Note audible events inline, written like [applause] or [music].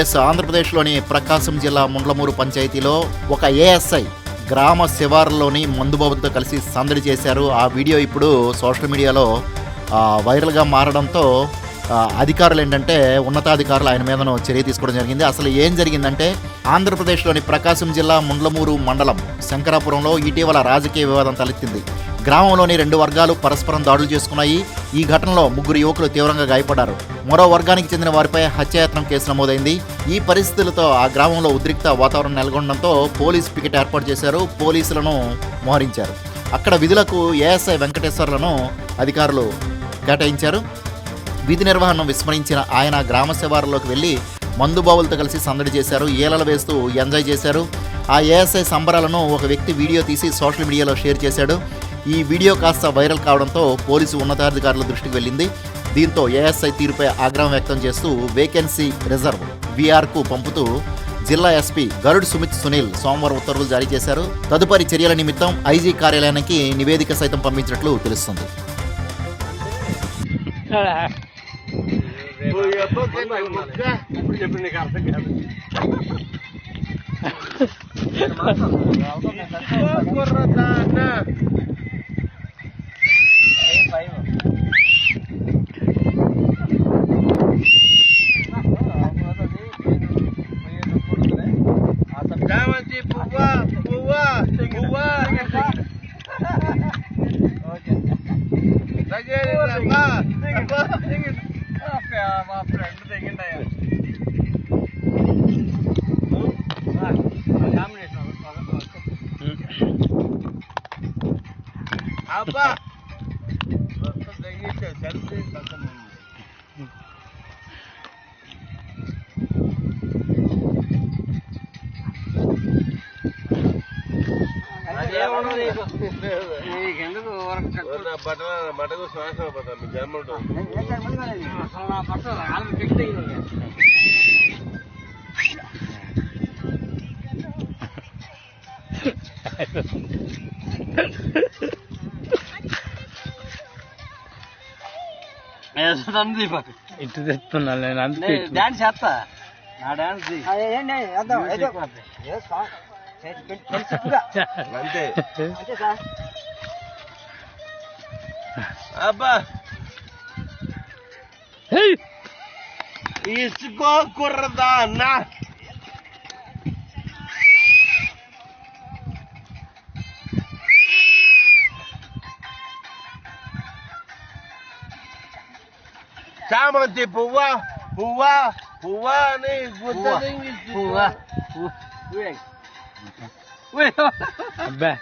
Yes ఆంధ్రప్రదేశ్లోని ప్రకాశం జిల్లా ముండ్లమూరు పంచాయతీలో ఒక ఏఎస్ఐ గ్రామ శివారులోని మందుబాబుతో కలిసి సందడి చేశారు. ఆ వీడియో ఇప్పుడు సోషల్ మీడియాలో వైరల్గా మారడంతో అధికారులు ఏంటంటే ఉన్నతాధికారులు ఆయన మీదను చర్య తీసుకోవడం జరిగింది. అసలు ఏం జరిగిందంటే ఆంధ్రప్రదేశ్లోని ప్రకాశం జిల్లా ముండ్లమూరు మండలం శంకరాపురంలో ఇటీవల రాజకీయ వివాదం తలెత్తింది. గ్రామంలోని రెండు వర్గాలు పరస్పరం దాడులు చేసుకున్నాయి. ఈ ఘటనలో ముగ్గురు యువకులు తీవ్రంగా గాయపడ్డారు. మరో వర్గానికి చెందిన వారిపై హత్యాయత్నం కేసు నమోదైంది. ఈ పరిస్థితులతో ఆ గ్రామంలో ఉద్రిక్త వాతావరణం నెలకొనడంతో పోలీస్ పికెట్ ఏర్పాటు చేశారు. పోలీసులను మోహరించారు. అక్కడ విధులకు ఏఎస్ఐ వెంకటేశ్వర్లను అధికారులు కేటాయించారు. విధి నిర్వహణను విస్మరించిన ఆయన గ్రామ శివారులోకి వెళ్ళి మందుబావులతో కలిసి సందడి చేశారు. ఏలలు వేస్తూ ఎంజాయ్ చేశారు. ఆ ఏఎస్ఐ సంబరాలను ఒక వ్యక్తి వీడియో తీసి సోషల్ మీడియాలో షేర్ చేశాడు. ఈ వీడియో కాస్త వైరల్ కావడంతో పోలీసు ఉన్నతాధికారుల దృష్టికి వెళ్ళింది. దీంతో ఏఎస్ఐ తీరుపై ఆగ్రహం వ్యక్తం చేస్తూ వేకెన్సీ రిజర్వ్ వీఆర్కు పంపుతూ జిల్లా ఎస్పీ గరుడ్ సుమిత్ సునీల్ సోమవారం ఉత్తర్వులు జారీ చేశారు. తదుపరి చర్యల నిమిత్తం ఐజీ కార్యాలయానికి నివేదిక సైతం పంపించినట్లు తెలుస్తుంది. [laughs] ఇప్పుడు అబ్బా నీకెందుకు శ్వాస జన్మ అసలు నా పట్ల ఇటు తెస్తున్నాను నేను అందుకే ఇటు- డాన్స్ చేస్తా. నా dance అంతే అబ్బా హేయ్! ఇసుకో కుర్రదా అన్న చామంతి పువ్వా పువ్వా పువ్వా అని గుద్ద దింగిచ్చు. పువ్వా పువ్వా ಅಬ್ಬೆ